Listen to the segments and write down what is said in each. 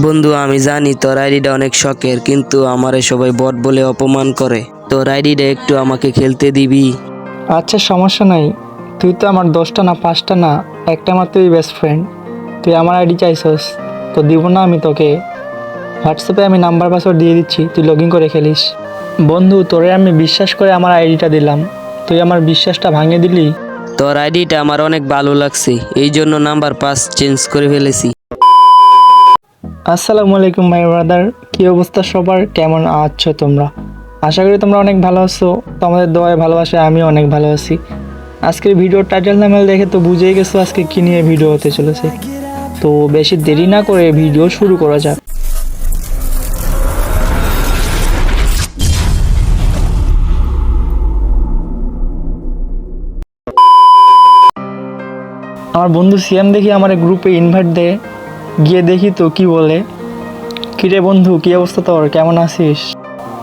বন্ধু আমি জানি তোর আইডিটা অনেক শখের কিন্তু আমারে সবাই বট বলে অপমান করে। তোর আইডিটা একটু আমাকে খেলতে দিবি। আচ্ছা সমস্যা নাই। তুই তো আমার দশটা না পাঁচটা না একটা মাত্রই বেস্ট ফ্রেন্ড তুই আমার আইডি চাইছস তো দিব না আমি তোকে। হোয়াটসঅ্যাপে আমি নাম্বার পাসওয়ার্ড দিয়ে দিচ্ছি তুই লগ ইন করে খেলিস। বন্ধু তোরে আমি বিশ্বাস করে আমার আইডিটা দিলাম। তুই আমার বিশ্বাসটা ভাঙে দিলি? তোর আইডিটা আমার অনেক ভালো লাগছে এই জন্য নাম্বার পাস চেঞ্জ করে ফেলেছি। আসসালামু আলাইকুম মাই ব্রাদার কী অবস্থা সবার? কেমন আছো তোমরা? আশা করি তোমরা অনেক ভালো আছো। তোমাদের দোয়ায় ভালোবাসে আমিও অনেক ভালো আছি। আজকের ভিডিওর টাইটেল নামেল দেখে তো বুঝেই গেছো আজকে কী নিয়ে ভিডিও হতে চলেছে। তো বেশি দেরি না করে ভিডিও শুরু করা যাক। আমার বন্ধু সিএম দেখি আমার গ্রুপে ইনভাইট দেয়। গিয়ে দেখি তো কি বলে। কিরে বন্ধু কি অবস্থা তোর? কেমন আছিস?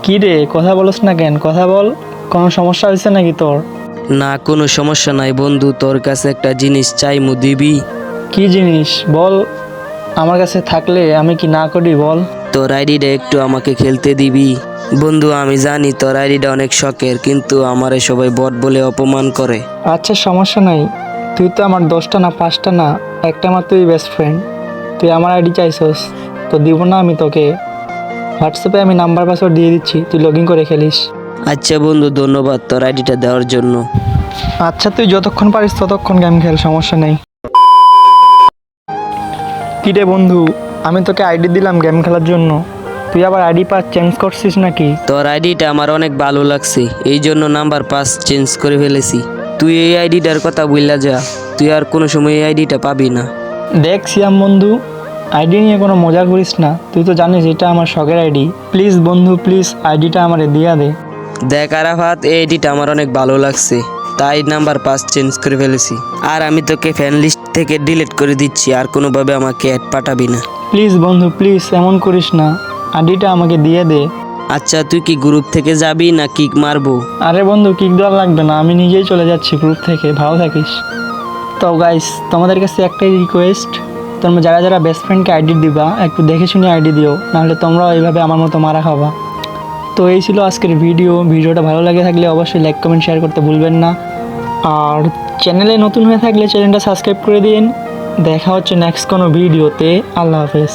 কি রে কথা বলস না কেন? কথা বল কোনো সমস্যা হয়েছে নাকি তোর? না কোনো সমস্যা নাই বন্ধু তোর কাছে একটা জিনিস চাই মু দিবি? কি জিনিস? বল আমার কাছে থাকলে আমি কি না করি বল। তোর আইডিটা একটু আমাকে খেলতে দিবি? বন্ধু আমি জানি তোর আইডিটা অনেক শখের কিন্তু আমারে সবাই বট বলে অপমান করে। আচ্ছা সমস্যা নাই। তুই তো আমার দশটা না পাঁচটা না একটা মাত্রই বেস্ট ফ্রেন্ড তুই আমার আইডি চাইছস তো দিব না আমি তোকে। হোয়াটসঅ্যাপে আমি নাম্বার পাসওয়ার্ড দিয়ে দিচ্ছি তুই লগ ইন করে খেলিস। আচ্ছা বন্ধু ধন্যবাদ তোর আইডিটা দেওয়ার জন্য। আচ্ছা তুই যতক্ষণ পারিস ততক্ষণ গেম খেল সমস্যা নেই। কিরে বন্ধু আমি তোকে আইডি দিলাম গেম খেলার জন্য। তুই আবার আইডি পাস চেঞ্জ করছিস নাকি? তোর আইডিটা আমার অনেক ভালো লাগছে এই জন্য নাম্বার পাস চেঞ্জ করে ফেলেছি। তুই এই আইডিটার কথা বললা যা তুই আর কোনো সময় এই আইডিটা পাবি না। দেখ সিয়াম বন্ধু আইডি নিয়ে কোনো মজা করিস না তুই তো জানিস এটা আমার শখের আইডি। প্লিজ বন্ধু প্লিজ আইডিটা আমারে দিয়া দে। দেখ আরাফাত এই আইডিটা আমার অনেক ভালো লাগছে তাই নাম্বার পাস চেঞ্জ করে ফেলেছি। আর আমি তোকে ফ্যান লিস্ট থেকে ডিলিট করে দিচ্ছি আর কোনোভাবে আমাকে অ্যাড পাঠাবি না। প্লিজ বন্ধু প্লিজ এমন করিস না আইডিটা আমাকে দিয়ে দে। আচ্ছা তুই কি গ্রুপ থেকে যাবি না কিক মারবো? আরে বন্ধু কিক দেওয়ার লাগবে না আমি নিজেই চলে যাচ্ছি গ্রুপ থেকে ভালো থাকিস। তো গাইস তোমাদের কাছে একটাই রিকোয়েস্ট তোমরা যারা যারা বেস্ট ফ্রেন্ডকে আইডি দিবা, একটু দেখে শুনে আইডি দিও, নাহলে তোমরাও এইভাবে আমার মতো মারা খাবা। তো এই ছিল আজকের ভিডিও ভিডিওটা ভালো লাগে থাকলে অবশ্যই লাইক কমেন্ট শেয়ার করতে ভুলবেন না। আর চ্যানেলে নতুন হয়ে থাকলে চ্যানেলটা সাবস্ক্রাইব করে দিন। দেখা হচ্ছে নেক্সট কোনো ভিডিওতে আল্লাহ হাফেজ।